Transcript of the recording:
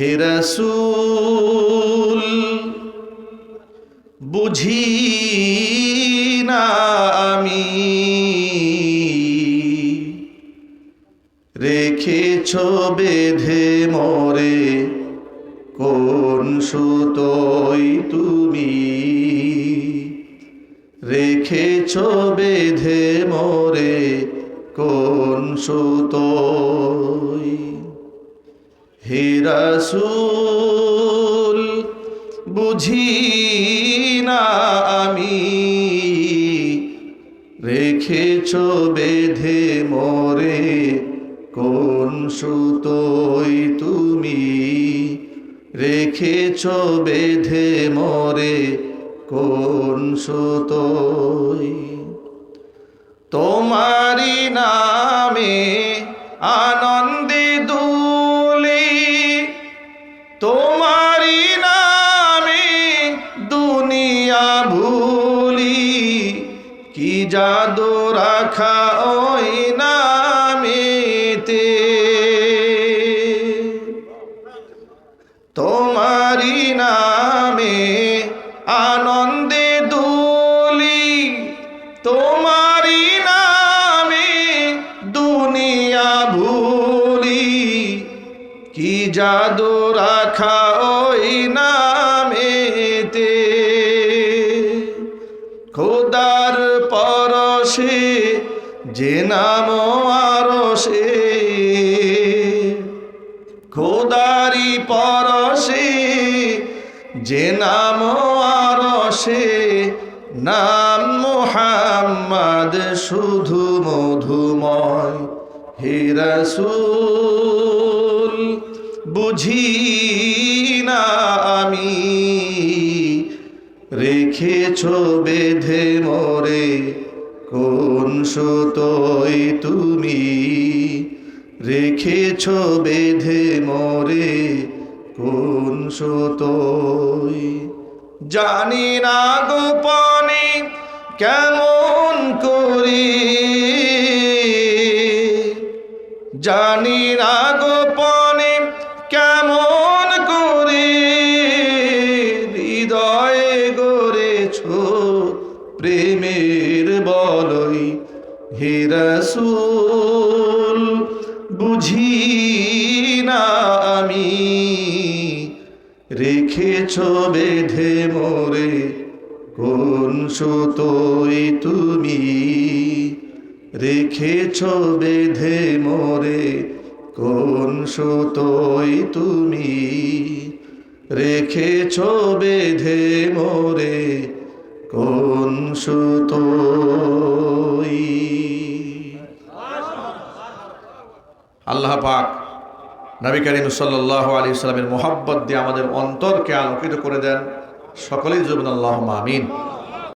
হে রসুল, বুঝি না আমি রেখেছ বেঁধে মরে, কোন সুতোই তুমি? রেখেছ বেঁধে মরে, কোন সুতোই? হে রাসূল, বুঝি না আমি রেখেছ বেঁধে মরে কোন সুতোই তুমি? রেখেছ বেঁধে মরে কোন সুতোই তোমারি নামে আনন্দে জাদু রাখা ওই নামেতে। তোমারি নামে আনন্দে দুলি তোমারি নামে দুনিয়া ভুলি। কি জাদু রাখা ওই নামেতে? খোদার পরশে যে নাম আরশে। খোদারি পরশে, যে নাম আরশে। নাম মোহাম্মদ শুধু মধুময়। হে রসুল, বুঝি না আমি। রেখেছ বেঁধে মরে কোন সুতোই তুমি রেখেছ বেঁধে মরে? কোন সুতোই জানি না গোপনে কেমন করি। জানি না গোপনে প্রেমের বলই, হে রসুল, বুঝি না আমি? রেখেছ বেঁধে মোরে, কোন সুতোই তুমি? রেখেছ বেঁধে মোরে, কোন সুতোই তুমি? রেখেছ বেঁধে মোরে কোন সুতোই? আল্লাহ পাক নবী করিম সাল্লাহ আলী সাল্লামের মোহাব্বত দিয়ে আমাদের অন্তরকে আলোকিত করে দেন। সকলেই জুবিন আল্লাহ আমিন।